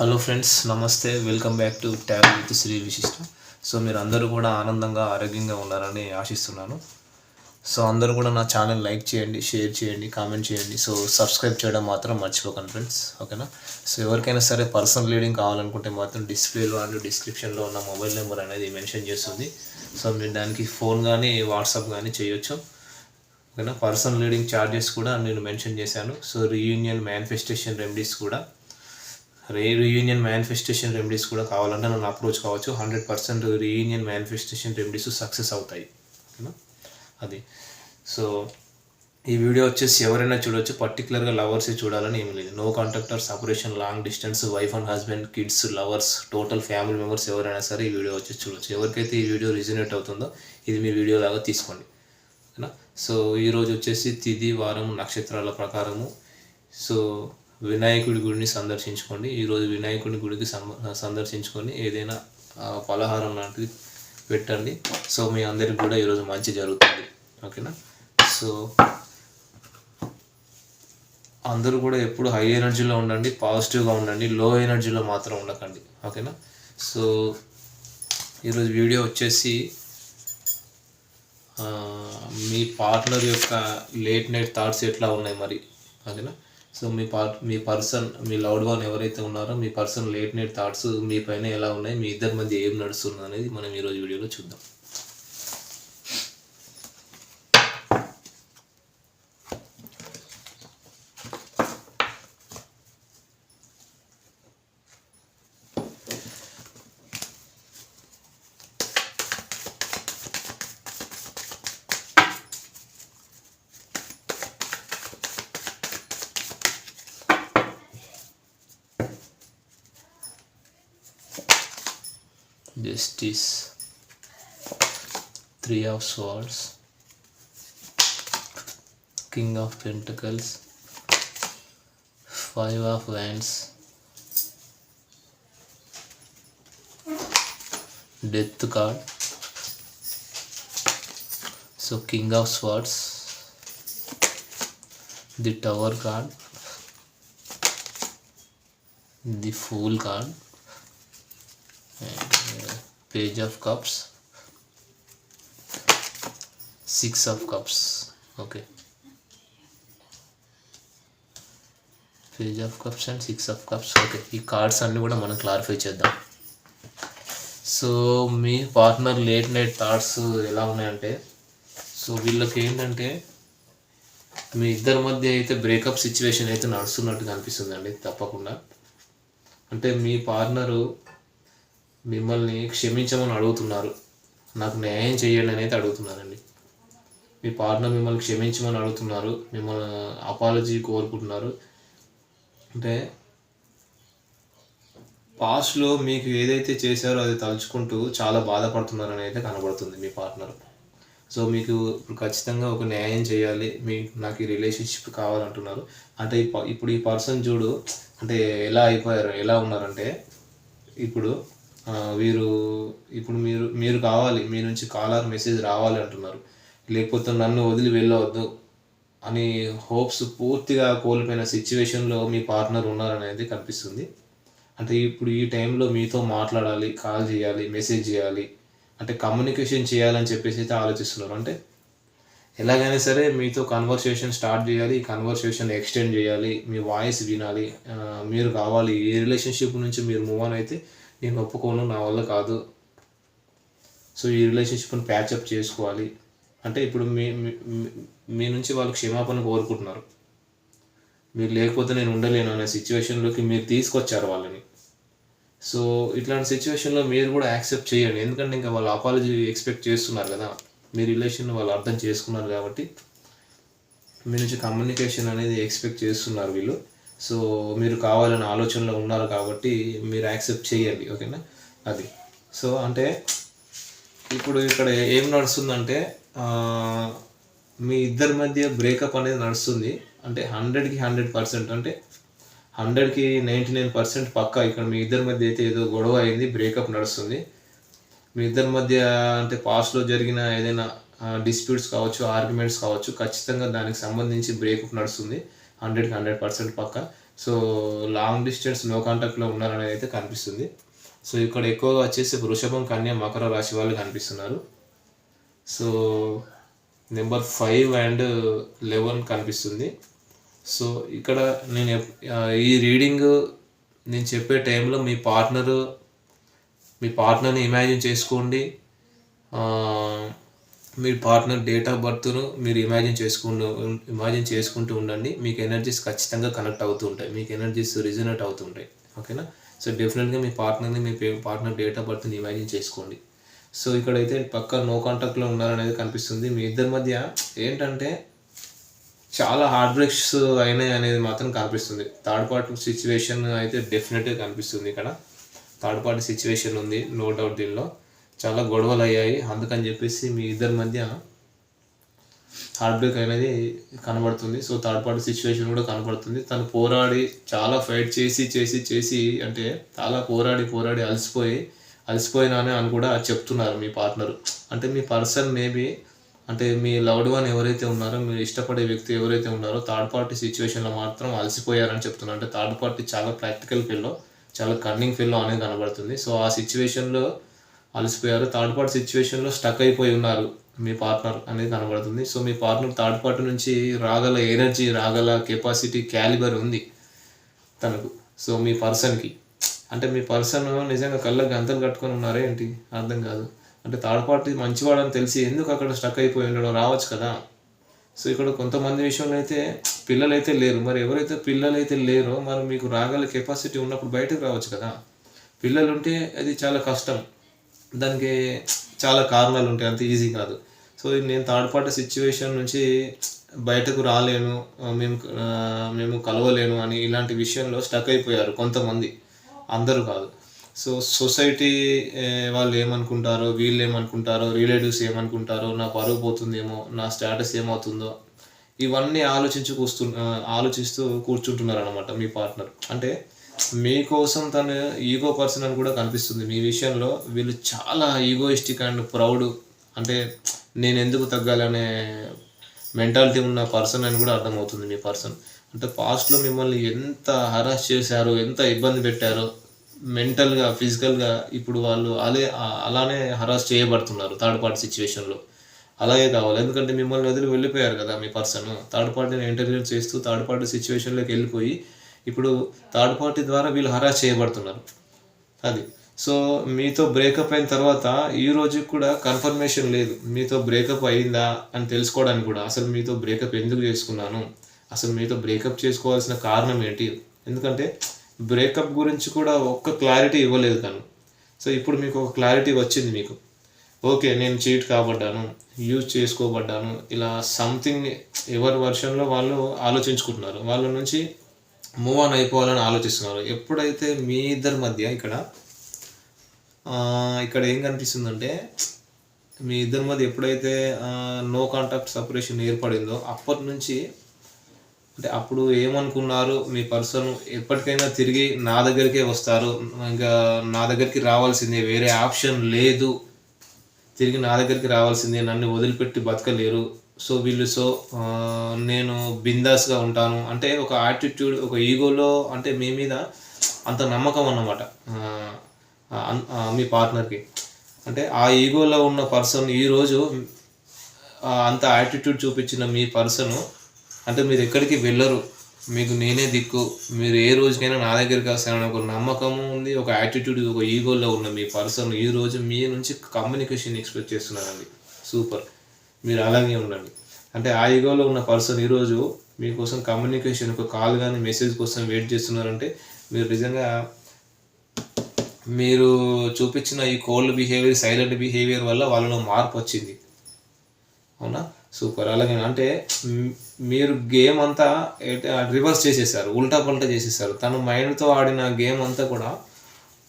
Hello friends నమస్తే. Welcome back to tab with Shri Vishishta so మీరు అందరూ కూడా ఆనందంగా ఆరోగ్యంగా ఉన్నారని ఆశిస్తున్నాను. సో అందరూ కూడా నా ఛానల్ లైక్ చేయండి షేర్ చేయండి కామెంట్ చేయండి. సో సబ్స్క్రైబ్ చేయడం మాత్రం మర్చిపోకండి ఫ్రెండ్స్ ఓకేనా సో ఎవరికైనా సరే పర్సనల్ రీడింగ్ కావాలనుకుంటే మాత్రం డిస్ప్లేలో అండ్ డిస్క్రిప్షన్లో ఉన్న మొబైల్ నెంబర్ అనేది మెన్షన్ చేస్తుంది. సో మీరు దానికి ఫోన్ కానీ వాట్సాప్ కానీ చేయొచ్చు. ఓకేనా పర్సనల్ రీడింగ్ ఛార్జెస్ కూడా నేను మెన్షన్ చేశాను. సో రీయూనియన్ మేనిఫెస్టేషన్ రెమెడీస్ కూడా రే రీయూనియన్ మేనిఫెస్టేషన్ రెమెడీస్ కూడా కావాలంటే నన్ను అప్రోచ్ కావచ్చు. Hundred percent reunion manifestation remedies success అవుతాయి. ఓకేనా అది. సో ఈ వీడియో వచ్చేసి ఎవరైనా చూడొచ్చు. పర్టికులర్గా లవర్సే చూడాలని ఏమి లేదు. No contact or separation long distance wife and husband kids lovers total family members ఎవరైనా సరే ఈ వీడియో వచ్చేసి చూడొచ్చు. ఎవరికైతే ఈ వీడియో రిజనేట్ అవుతుందో ఇది మీ వీడియో లాగా తీసుకోండి. ఓకేనా సో ఈరోజు వచ్చేసి తిది వారం నక్షత్రాల ప్రకారము. సో వినాయకుడి గుడిని సందర్శించుకోండి. ఈరోజు వినాయకుడి గుడికి సందర్శించుకొని ఏదైనా ఫలహారం పలహారం లాంటిది పెట్టండి. సో మీ అందరికి కూడా ఈరోజు మంచి జరుగుతుంది. ఓకేనా? సో అందరూ కూడా ఎప్పుడు హై ఎనర్జీలో ఉండండి పాజిటివ్గా ఉండండి లో ఎనర్జీలో మాత్రం ఉండకండి. ఓకేనా? సో ఈరోజు వీడియో వచ్చేసి మీ పార్ట్నర్ యొక్క లేట్ నైట్ థాట్స్ ఎట్లా ఉన్నాయి మరి? ఓకేనా? సో మీ పార్ మీ పర్సన్ మీ లవ్డ్ వన్ ఎవరైతే ఉన్నారో మీ పర్సన్ లేట్ నైట్ థాట్స్ మీ పైన ఎలా ఉన్నాయి మీ ఇద్దరి మధ్య ఏం నడుస్తుంది అనేది మనం ఈరోజు వీడియోలో చూద్దాం. Justice three of swords king of pentacles five of wands death card so king of swords the tower card the fool card page page of cups. Six of cups. Okay page of cups and six of cups okay ఈ cards అన్నీ కూడా మనం clarify చేద్దాం. So మీ partner late night thoughts ఎలా ఉన్నాయంటే so వీళ్ళకి ఏంటంటే మీ ఇద్దరి మధ్య అయితే బ్రేకప్ సిచ్యువేషన్ అయితే నడుస్తున్నట్టుగా అనిపిస్తుందండి తప్పకుండా. అంటే మీ పార్ట్నరు మిమ్మల్ని క్షమించమని అడుగుతున్నారు. నాకు న్యాయం చేయండి అని అయితే అడుగుతున్నారండి మీ పార్ట్నర్ మిమ్మల్ని క్షమించమని అడుగుతున్నారు. మిమ్మల్ని అపాలజీ కోరుకుంటున్నారు. అంటే పాస్ట్లో మీకు ఏదైతే చేశారో అది తలుచుకుంటూ చాలా బాధపడుతున్నారని అయితే కనబడుతుంది మీ పార్ట్నర్ సో మీకు ఇప్పుడు ఖచ్చితంగా ఒక న్యాయం చేయాలి. మీ నాకు ఈ రిలేషన్షిప్ కావాలంటున్నారు. అంటే ప- ఇప్పుడు ఈ పర్సన్ చూడు అంటే ఎలా అయిపోయారు ఎలా ఉన్నారంటే ఇప్పుడు వీరు ఇప్పుడు మీరు మీరు కావాలి మీ నుంచి కాలర్ మెసేజ్ రావాలి అంటున్నారు. లేకపోతే నన్ను వదిలి వెళ్ళవద్దు అని హోప్స్ పూర్తిగా కోల్పోయిన సిచ్యువేషన్లో మీ పార్ట్నర్ ఉన్నారనేది కనిపిస్తుంది. అంటే ఇప్పుడు ఈ టైంలో మీతో మాట్లాడాలి కాల్ చేయాలి మెసేజ్ చేయాలి. అంటే కమ్యూనికేషన్ చేయాలని చెప్పేసి అయితే ఆలోచిస్తున్నారు. అంటే ఎలాగైనా సరే మీతో కన్వర్సేషన్ స్టార్ట్ చేయాలి ఈ కన్వర్సేషన్ ఎక్స్టెండ్ చేయాలి మీ వాయిస్ వినాలి. మీరు కావాలి ఈ రిలేషన్షిప్ నుంచి మీరు మూవ్ ఆన్ అయితే నేను ఒప్పుకోను నా వల్ల కాదు. సో ఈ రిలేషన్షిప్ని ప్యాచప్ చేసుకోవాలి. అంటే ఇప్పుడు మీ మీ- మీ- మీ నుంచి వాళ్ళు క్షమాపణ కోరుకుంటున్నారు. మీరు లేకపోతే నేను ఉండలేను అనే సిచ్యువేషన్లోకి మీరు తీసుకొచ్చారు వాళ్ళని. సో ఇట్లాంటి సిచ్యువేషన్లో మీరు కూడా యాక్సెప్ట్ చేయండి. ఎందుకంటే ఇంకా వాళ్ళు అపాలజీ ఎక్స్పెక్ట్ చేస్తున్నారు కదా. మీ రిలేషన్ వాళ్ళు అర్థం చేసుకున్నారు కాబట్టి మీ నుంచి కమ్యూనికేషన్ అనేది ఎక్స్పెక్ట్ చేస్తున్నారు వీళ్ళు. సో మీరు కావాలనే ఆలోచనలో ఉన్నారు కాబట్టి మీరు యాక్సెప్ట్ చేయండి ఓకేనా? అది. సో అంటే ఇప్పుడు ఇక్కడ ఏం నడుస్తుందంటే మీ ఇద్దరి మధ్య బ్రేకప్ అనేది నడుస్తుంది. అంటే హండ్రెడ్కి హండ్రెడ్ పర్సెంట్ అంటే హండ్రెడ్కి నైంటీ నైన్ పర్సెంట్ పక్కా ఇక్కడ మీ ఇద్దరి మధ్య అయితే ఏదో గొడవ అయింది బ్రేకప్ నడుస్తుంది. మీ ఇద్దరి మధ్య అంటే పాస్ట్లో జరిగిన ఏదైనా డిస్ప్యూట్స్ కావచ్చు ఆర్గ్యుమెంట్స్ కావచ్చు ఖచ్చితంగా దానికి సంబంధించి బ్రేకప్ నడుస్తుంది. హండ్రెడ్కి హండ్రెడ్ పర్సెంట్ పక్క. సో లాంగ్ డిస్టెన్స్ నో కాంటాక్ట్లో ఉన్నారనేది అయితే కనిపిస్తుంది. సో ఇక్కడ ఎక్కువగా వచ్చేసి వృషభం కన్య మకర రాశి వాళ్ళు కనిపిస్తున్నారు. So number five and eleven కనిపిస్తుంది. సో ఇక్కడ నేను ఈ రీడింగ్ నేను చెప్పే టైంలో మీ పార్ట్నరు మీ పార్ట్నర్ని ఇమాజిన్ చేసుకోండి. మీ పార్ట్నర్ డేట్ ఆఫ్ బర్త్ను మీరు ఇమాజిన్ చేసుకుంటూ ఇమాజిన్ చేసుకుంటూ ఉండండి. మీకు ఎనర్జీస్ ఖచ్చితంగా కనెక్ట్ అవుతూ ఉంటాయి. మీకు ఎనర్జీస్ రిజనేట్ అవుతూ ఉంటాయి. ఓకేనా సో డెఫినెట్గా మీ పార్ట్నర్ని మీ పార్ట్నర్ డేట్ ఆఫ్ బర్త్ని ఇమాజిన్ చేసుకోండి. సో ఇక్కడైతే పక్క నో కాంటాక్ట్లో ఉన్నారనేది కనిపిస్తుంది. మీ ఇద్దరి మధ్య ఏంటంటే చాలా హార్డ్ బ్రేక్స్ అయినాయి అనేది మాత్రం కనిపిస్తుంది. థర్డ్ పార్టీ సిచ్యువేషన్ అయితే డెఫినెట్గా కనిపిస్తుంది ఇక్కడ. థర్డ్ పార్టీ సిచ్యువేషన్ ఉంది నో డౌట్ దీనిలో. చాలా గొడవలు అయ్యాయి అందుకని చెప్పేసి మీ ఇద్దరి మధ్య హార్ట్ బ్రేక్ అనేది కనబడుతుంది. సో థర్డ్ పార్టీ సిచ్యువేషన్ కూడా కనబడుతుంది. తను పోరాడి చాలా ఫైట్ చేసి చేసి చేసి అంటే చాలా పోరాడి పోరాడి అలసిపోయి అలసిపోయినానే అని కూడా చెప్తున్నారు మీ పార్ట్నర్ అంటే మీ పర్సన్ మేబీ అంటే మీ లవ్డ్ వన్ ఎవరైతే ఉన్నారో మీరు ఇష్టపడే వ్యక్తి ఎవరైతే ఉన్నారో థర్డ్ పార్టీ సిచ్యువేషన్లో మాత్రం అలసిపోయారని చెప్తున్నారు. అంటే థర్డ్ పార్టీ చాలా ప్రాక్టికల్ ఫీల్లో చాలా కన్నింగ్ ఫీల్లో అనేది కనబడుతుంది. సో ఆ సిచ్యువేషన్లో అలసిపోయారు. థర్డ్ పార్టీ సిచ్యువేషన్లో స్టక్ అయిపోయి ఉన్నారు మీ పార్ట్నర్ అనేది కనబడుతుంది. సో మీ పార్ట్నర్ థర్డ్ పార్టీ నుంచి రాగల ఎనర్జీ రాగల కెపాసిటీ క్యాలిబర్ ఉంది తనకు. సో మీ పర్సన్కి. అంటే మీ పర్సన్ నిజంగా కళ్ళకి గంతలు కట్టుకొని ఉన్నారే ఏంటి? అర్థం కాదు. అంటే థర్డ్ పార్టీ మంచివాడని తెలిసి ఎందుకు అక్కడ స్టక్ అయిపోయి ఉండడం? రావచ్చు కదా. సో ఇక్కడ కొంతమంది విషయంలో అయితే పిల్లలు అయితే లేరు. మరి ఎవరైతే పిల్లలు అయితే లేరో మరి మీకు రాగల కెపాసిటీ ఉన్నప్పుడు బయటకు రావచ్చు కదా. పిల్లలు ఉంటే అది చాలా కష్టం. దానికి చాలా కారణాలు ఉంటాయి. అంత ఈజీ కాదు. సో నేను థర్డ్ పార్టీ సిచ్యువేషన్ నుంచి బయటకు రాలేను. మేము మేము కలవలేను అని ఇలాంటి విషయంలో స్టక్ అయిపోయారు కొంతమంది. అందరూ కాదు. సో సొసైటీ వాళ్ళు ఏమనుకుంటారో వీళ్ళు ఏమనుకుంటారో రిలేటివ్స్ ఏమనుకుంటారో నా పరువు పోతుందేమో నా స్టేటస్ ఏమవుతుందో ఇవన్నీ ఆలోచించి కూస్తు ఆలోచిస్తూ కూర్చుంటున్నారు అనమాట మీ పార్ట్నర్ అంటే మీకోసం తను ఈగో పర్సన్ అని కూడా కనిపిస్తుంది. మీ విషయంలో వీళ్ళు చాలా ఈగోయిస్టిక్ అండ్ ప్రౌడ్ అంటే నేను ఎందుకు తగ్గాలనే మెంటాలిటీ ఉన్న పర్సన్ అని కూడా అర్థమవుతుంది మీ పర్సన్ అంటే పాస్ట్లో మిమ్మల్ని ఎంత హరాస్ చేశారో ఎంత ఇబ్బంది పెట్టారో మెంటల్గా ఫిజికల్గా ఇప్పుడు వాళ్ళు అలే అలానే హరాస్ చేయబడుతున్నారు థర్డ్ పార్టీ సిచ్యువేషన్లో అలాగే కావాలి. ఎందుకంటే మిమ్మల్ని వదిలి వెళ్ళిపోయారు కదా మీ పర్సన్ థర్డ్ పార్టీని ఇంటర్వ్యూ చేస్తూ థర్డ్ పార్టీ సిచ్యువేషన్లోకి వెళ్ళిపోయి ఇప్పుడు థర్డ్ పార్టీ ద్వారా వీళ్ళు హరాస్ చేయబడుతున్నారు. అది. సో మీతో బ్రేకప్ అయిన తర్వాత ఈ రోజుకి కూడా కన్ఫర్మేషన్ లేదు. మీతో బ్రేకప్ అయిందా అని తెలుసుకోవడానికి కూడా అసలు మీతో బ్రేకప్ ఎందుకు చేసుకున్నాను? అసలు మీతో బ్రేకప్ చేసుకోవాల్సిన కారణం ఏంటి? ఎందుకంటే బ్రేకప్ గురించి కూడా ఒక్క క్లారిటీ ఇవ్వలేదు తను. సో ఇప్పుడు మీకు ఒక క్లారిటీ వచ్చింది మీకు. ఓకే నేను చీట్ కాబడ్డాను యూజ్ చేసుకోబడ్డాను ఇలా సంథింగ్ ఎవరి వర్షన్లో వాళ్ళు ఆలోచించుకుంటున్నారు. వాళ్ళ నుంచి మూవ్ ఆన్ అయిపోవాలని ఆలోచిస్తున్నారు. ఎప్పుడైతే మీ ఇద్దరి మధ్య ఇక్కడ ఇక్కడ ఏం కనిపిస్తుందంటే మీ ఇద్దరి మధ్య ఎప్పుడైతే నో కాంటాక్ట్ సపరేషన్ ఏర్పడిందో అప్పటి నుంచి అంటే అప్పుడు ఏమనుకున్నారు? మీ పర్సన్ ఎప్పటికైనా తిరిగి నా దగ్గరికే వస్తారు. ఇంకా నా దగ్గరికి రావాల్సిందే. వేరే ఆప్షన్ లేదు. తిరిగి నా దగ్గరికి రావాల్సిందే. నన్ను వదిలిపెట్టి బతకలేరు. సో వీళ్ళు సో నేను బిందాస్గా ఉంటాను. అంటే ఒక యాటిట్యూడ్ ఒక ఈగోలో అంటే మీ మీద అంత నమ్మకం అన్నమాట. మీ పార్ట్నర్కి అంటే ఆ ఈగోలో ఉన్న పర్సన్ ఈరోజు అంత యాటిట్యూడ్ చూపించిన మీ పర్సన్ అంటే మీరు ఎక్కడికి వెళ్ళరు. మీకు నేనే దిక్కు. మీరు ఏ రోజుకైనా నా దగ్గరికి వస్తానని ఒక నమ్మకము ఉంది ఒక యాటిట్యూడ్ ఒక ఈగోలో ఉన్న మీ పర్సన్ ఈ రోజు మీ నుంచి కమ్యూనికేషన్ ఎక్స్పెక్ట్ చేస్తున్నారండి. సూపర్ మీరు అలాగే ఉండండి. అంటే ఆ ఈగోలో ఉన్న పర్సన్ ఈరోజు మీకోసం కమ్యూనికేషన్ ఒక కాల్ కానీ మెసేజ్ కోసం వెయిట్ చేస్తున్నారంటే మీరు నిజంగా మీరు చూపించిన ఈ కోల్డ్ బిహేవియర్ సైలెంట్ బిహేవియర్ వల్ల వాళ్ళలో మార్పు వచ్చింది. అవునా? సూపర్ అలాగే అంటే మీరు గేమ్ అంతా రివర్స్ చేసేసారు ఉల్టా పల్టా చేసేసారు. తన మైండ్తో ఆడిన గేమ్ అంతా కూడా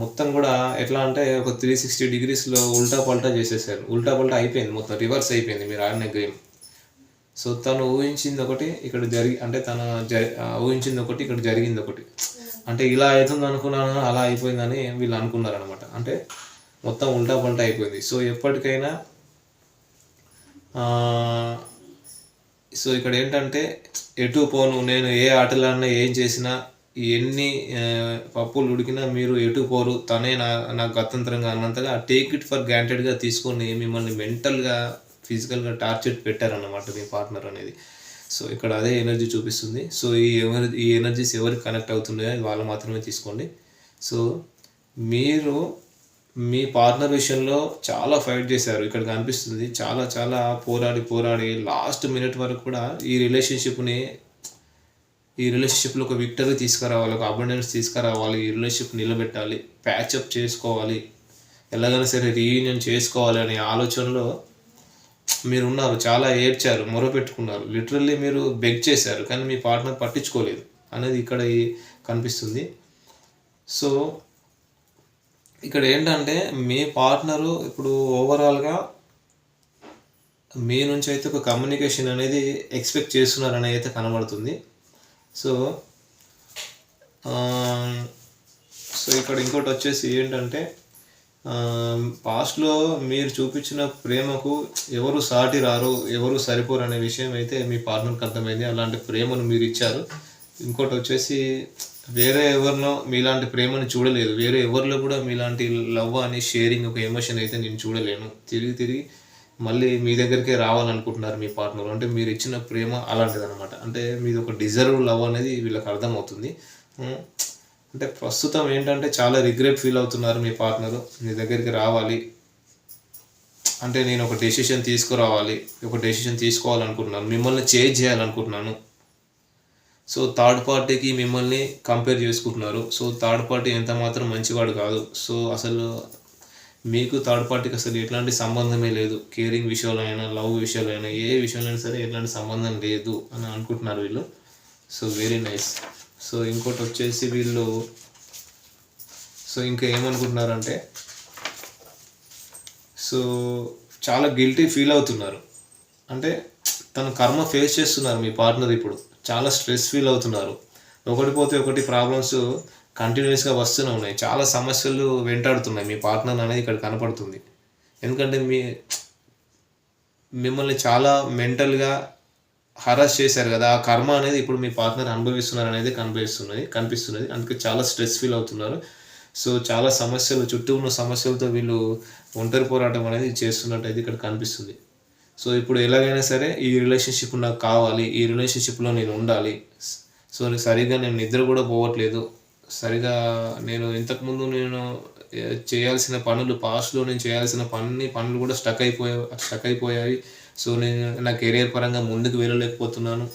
మొత్తం కూడా ఎట్లా అంటే ఒక త్రీ సిక్స్టీ డిగ్రీస్లో ఉల్టా పల్టా చేసేసారు. ఉల్టా పల్టా అయిపోయింది మొత్తం రివర్స్ అయిపోయింది మీరు ఆడిన గేమ్ సో తను ఊహించింది ఒకటి ఇక్కడ జరిగి అంటే తన జరి ఊహించింది ఒకటి ఇక్కడ జరిగింది ఒకటి. అంటే ఇలా అవుతుంది అనుకున్నాను అలా అయిపోయిందని వీళ్ళు అనుకున్నారనమాట అంటే మొత్తం ఉల్టా పల్టా అయిపోయింది. సో ఎప్పటికైనా సో ఇక్కడ ఏంటంటే ఎటు పోను నేను ఏ ఆటలన్నా ఏం చేసినా ఎన్ని పప్పులు ఉడికినా మీరు ఎటు పోరు. తనే నా నాకు గతంతరంగా అన్నంతగా టేక్ ఇట్ ఫర్ గ్రాంటెడ్గా తీసుకొని మిమ్మల్ని మెంటల్గా ఫిజికల్గా టార్చర్ పెట్టారన్నమాట మీ పార్ట్నర్ అనేది. సో ఇక్కడ అదే ఎనర్జీ చూపిస్తుంది. సో ఈ ఎనర్జీ ఈ ఎనర్జీస్ ఎవరికి కనెక్ట్ అవుతున్నాయో వాళ్ళు మాత్రమే తీసుకోండి. సో మీరు మీ పార్ట్నర్ విషయంలో చాలా ఫైట్ చేశారు. ఇక్కడ కనిపిస్తుంది. చాలా చాలా పోరాడి పోరాడి లాస్ట్ మినిట్ వరకు కూడా ఈ రిలేషన్షిప్ని ఈ రిలేషన్షిప్లో ఒక విక్టరీ తీసుకురావాలి ఒక అబండెన్స్ తీసుకురావాలి ఈ రిలేషన్షిప్ నిలబెట్టాలి ప్యాచప్ చేసుకోవాలి ఎలాగైనా సరే రీయూనియన్ చేసుకోవాలి అనే ఆలోచనలో మీరు ఉన్నారు చాలా ఏడ్చారు మొరపెట్టుకున్నారు లిటరల్లీ మీరు బెగ్ చేశారు కానీ మీ పార్ట్నర్ పట్టించుకోలేదు అనేది ఇక్కడ కనిపిస్తుంది. సో ఇక్కడ ఏంటంటే మీ పార్ట్నరు ఇప్పుడు ఓవరాల్గా మీ నుంచి అయితే ఒక కమ్యూనికేషన్ అనేది ఎక్స్పెక్ట్ చేస్తున్నారని అయితే కనబడుతుంది. సో సో ఇక్కడ ఇంకోటి వచ్చేసి ఏంటంటే పాస్ట్లో మీరు చూపించిన ప్రేమకు ఎవరు సాటి రారు ఎవరు సరిపోరు అనే విషయం అయితే మీ పార్ట్నర్కి అర్థమైంది. అలాంటి ప్రేమను మీరు ఇచ్చారు. ఇంకోటి వచ్చేసి వేరే ఎవరినో మీలాంటి ప్రేమను చూడలేదు. వేరే ఎవరిలో కూడా మీలాంటి లవ్ అని షేరింగ్ ఒక ఎమోషన్ అయితే నేను చూడలేను. తిరిగి తిరిగి మళ్ళీ మీ దగ్గరికే రావాలనుకుంటున్నారు మీ పార్ట్నర్ అంటే మీరు ఇచ్చిన ప్రేమ అలాంటిది అనమాట అంటే మీది ఒక డిజర్వ్ లవ్ అనేది వీళ్ళకి అర్థమవుతుంది. అంటే ప్రస్తుతం ఏంటంటే చాలా రిగ్రెట్ ఫీల్ అవుతున్నారు మీ పార్ట్నరు మీ దగ్గరికి రావాలి. అంటే నేను ఒక డెసిషన్ తీసుకురావాలి. ఒక డెసిషన్ తీసుకోవాలనుకుంటున్నాను. మిమ్మల్ని చేంజ్ చేయాలనుకుంటున్నాను. సో థర్డ్ పార్టీకి మిమ్మల్ని కంపేర్ చేసుకుంటున్నారు. సో థర్డ్ పార్టీ ఎంత మాత్రం మంచివాడు కాదు. సో అసలు మీకు థర్డ్ పార్టీకి అసలు ఎట్లాంటి సంబంధమే లేదు. కేరింగ్ విషయంలో అయినా లవ్ విషయంలో అయినా ఏ విషయంలో సరే ఎట్లాంటి సంబంధం లేదు అని అనుకుంటున్నారు వీళ్ళు. సో వెరీ నైస్ సో ఇంకోటి వచ్చేసి వీళ్ళు సో ఇంకా ఏమనుకుంటున్నారంటే సో చాలా గిల్టీ ఫీల్ అవుతున్నారు. అంటే తన కర్మ ఫేస్ చేస్తున్నారు మీ పార్ట్నర్ ఇప్పుడు. చాలా స్ట్రెస్ ఫీల్ అవుతున్నారు. ఒకటి పోతే ఒకటి ప్రాబ్లమ్స్ కంటిన్యూస్గా వస్తూనే ఉన్నాయి. చాలా సమస్యలు వెంటాడుతున్నాయి. మీ పార్ట్నర్ అనేది ఇక్కడ కనపడుతుంది. ఎందుకంటే మీ మిమ్మల్ని చాలా మెంటల్గా హరాస్ చేశారు కదా. ఆ కర్మ అనేది ఇప్పుడు మీ పార్ట్నర్ అనుభవిస్తున్నారు అనేది కనిపిస్తున్నది కనిపిస్తున్నది. అందుకే చాలా స్ట్రెస్ ఫీల్ అవుతున్నారు. సో చాలా సమస్యలు చుట్టూ ఉన్న సమస్యలతో వీళ్ళు ఒంటరి పోరాటం అనేది చేస్తున్నట్టు అయితే ఇక్కడ కనిపిస్తుంది. సో ఇప్పుడు ఎలాగైనా సరే ఈ రిలేషన్షిప్ నాకు కావాలి. ఈ రిలేషన్షిప్లో నేను ఉండాలి. సో సరిగ్గా నేను నిద్ర కూడా పోవట్లేదు. సరిగా నేను ఇంతకుముందు నేను చేయాల్సిన పనులు పాస్ట్లో నేను చేయాల్సిన పని పనులు కూడా స్టక్ అయిపోయా స్టక్ అయిపోయాయి. సో నేను నా కెరియర్ పరంగా ముందుకు వెళ్ళలేకపోతున్నాను.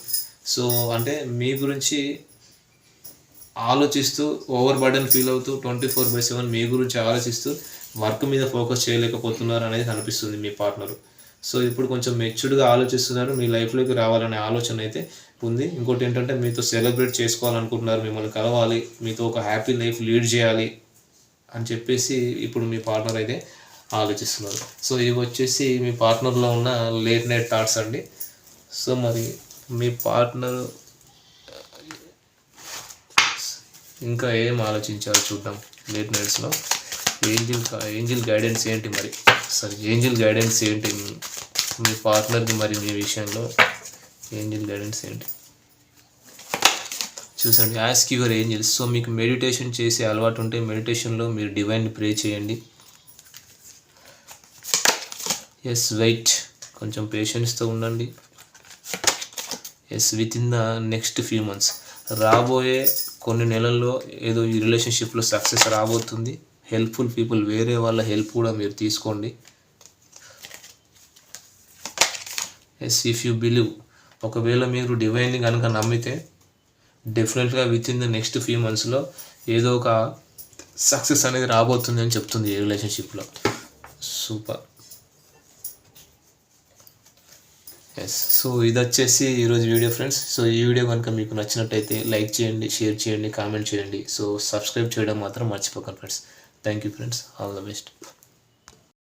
సో అంటే మీ గురించి ఆలోచిస్తూ ఓవర్ బర్డెన్ ఫీల్ అవుతూ ట్వంటీ ఫోర్ బై సెవెన్ మీ గురించి ఆలోచిస్తూ వర్క్ మీద ఫోకస్ చేయలేకపోతున్నారు అనేది అనిపిస్తుంది మీ పార్ట్నర్ సో ఇప్పుడు కొంచెం మెచ్యూర్డ్గా ఆలోచిస్తున్నారు మీ లైఫ్లోకి రావాలనే ఆలోచన అయితే ఉంది. ఇంకోటి ఏంటంటే మీతో సెలబ్రేట్ చేసుకోవాలనుకుంటున్నారు మిమ్మల్ని కలవాలి మీతో ఒక హ్యాపీ లైఫ్ లీడ్ చేయాలి అని చెప్పేసి ఇప్పుడు మీ పార్ట్నర్ అయితే ఆలోచిస్తున్నారు. సో ఇవి వచ్చేసి మీ పార్ట్నర్లో ఉన్న లేట్ నైట్ థాట్స్ అండి. సో మరి మీ పార్ట్నర్ ఇంకా ఏం ఆలోచించాలో చూద్దాం లేట్ నైట్స్లో. ఏంజిల్ ఏంజిల్ గైడెన్స్ ఏంటి మరి? సరే ఏంజిల్ గైడెన్స్ ఏంటి మీ- మీ పార్ట్నర్కి మరి మీ విషయంలో? ఏంజిల్ గైడెన్స్ ఏంటి? చూసండి యాస్క్ యువర్ ఏంజిల్స్ సో మీకు మెడిటేషన్ చేసే అలవాటు ఉంటే మెడిటేషన్లో మీరు డివైన్ ప్రే చేయండి. ఎస్ వెయిట్ కొంచెం పేషెన్స్తో ఉండండి. Yes within the next few months రాబోయే కొన్ని నెలల్లో ఏదో ఈ రిలేషన్షిప్లో సక్సెస్ రాబోతుంది. హెల్ప్ఫుల్ పీపుల్ వేరే వాళ్ళ హెల్ప్ కూడా మీరు తీసుకోండి. ఎస్ ఇఫ్ యూ బిలీవ్ ఒకవేళ మీరు డివైన్ని కనుక నమ్మితే డెఫినెట్గా within the next few మంత్స్లో ఏదో ఒక సక్సెస్ అనేది రాబోతుంది అని చెప్తుంది ఈ రిలేషన్షిప్లో సూపర్ ఎస్ సో ఇది వచ్చేసి ఈరోజు వీడియో ఫ్రెండ్స్ సో ఈ వీడియో కనుక మీకు నచ్చినట్టయితే లైక్ చేయండి షేర్ చేయండి కామెంట్ చేయండి. సో సబ్స్క్రైబ్ చేయడం మాత్రం మర్చిపోకండి friends thank you friends all the best